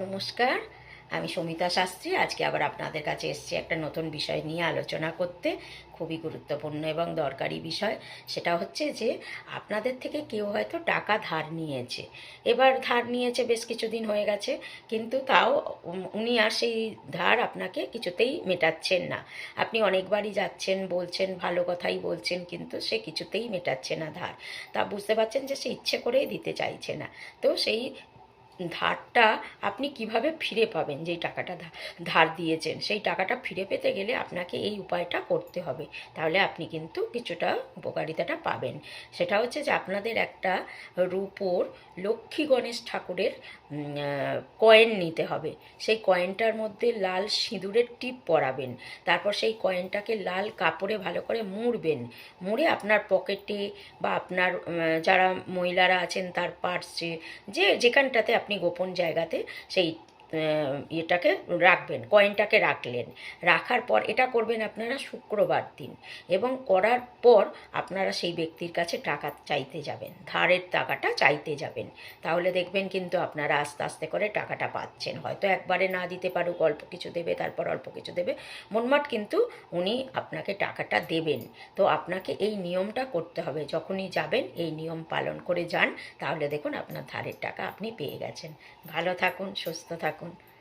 নমস্কার, আমি সমিতা শাস্ত্রী। আজকে আবার আপনাদের কাছে এসেছি একটা নতুন বিষয় নিয়ে আলোচনা করতে, খুবই গুরুত্বপূর্ণ এবং দরকারি বিষয়। সেটা হচ্ছে যে, আপনাদের থেকে কেউ হয়তো টাকা ধার নিয়েছে। এবার ধার নিয়েছে বেশ কিছুদিন হয়ে গেছে, কিন্তু তাও উনি আর সেই ধার আপনাকে কিছুতেই মেটাচ্ছেন না। আপনি অনেকবারই যাচ্ছেন, বলছেন, ভালো কথাই বলছেন, কিন্তু সে কিছুতেই মেটাচ্ছে না ধার। তা বুঝতে পারছেন যে সে ইচ্ছে করেই দিতে চাইছে না। তো সেই ধারটা আপনি কীভাবে ফিরে পাবেন? যেই টাকাটা ধার দিয়েছেন, সেই টাকাটা ফিরে পেতে গেলে আপনাকে এই উপায়টা করতে হবে। তাহলে আপনি কিন্তু কিছুটা উপকারিতাটা পাবেন। সেটা হচ্ছে যে আপনাদের একটা রূপোর লক্ষ্মী গণেশ ঠাকুরের কয়েন নিতে হবে। সেই কয়েনটার মধ্যে লাল সিঁদুরের টিপ পরাবেন। তারপর সেই কয়েনটাকে লাল কাপড়ে ভালো করে মুড়বেন। মুড়ে আপনার পকেটে বা আপনার যারা মহিলারা আছেন, তার পার্সে যে যেখানটাতে আপনি গোপন জায়গাতে সেই ইয়েটাকে রাখবেন কয়েনটাকে রাখলেন। রাখার পর এটা করবেন আপনারা শুক্রবার দিন এবং করার পর আপনারা সেই ব্যক্তির কাছে টাকা চাইতে যাবেন, ধারের টাকাটা চাইতে যাবেন। তাহলে দেখবেন কিন্তু আপনারা আস্তে আস্তে করে টাকাটা পাচ্ছেন। হয়তো একবারে না দিতে পারুক, অল্প কিছু দেবে, তারপর অল্প কিছু দেবে। মনমাট কিন্তু উনি আপনাকে টাকাটা দেবেন। তো আপনাকে এই নিয়মটা করতে হবে। যখনই যাবেন, এই নিয়ম পালন করে যান, তাহলে দেখুন আপনার ধারের টাকা আপনি পেয়ে গেছেন। ভালো থাকুন, সুস্থ থাকুন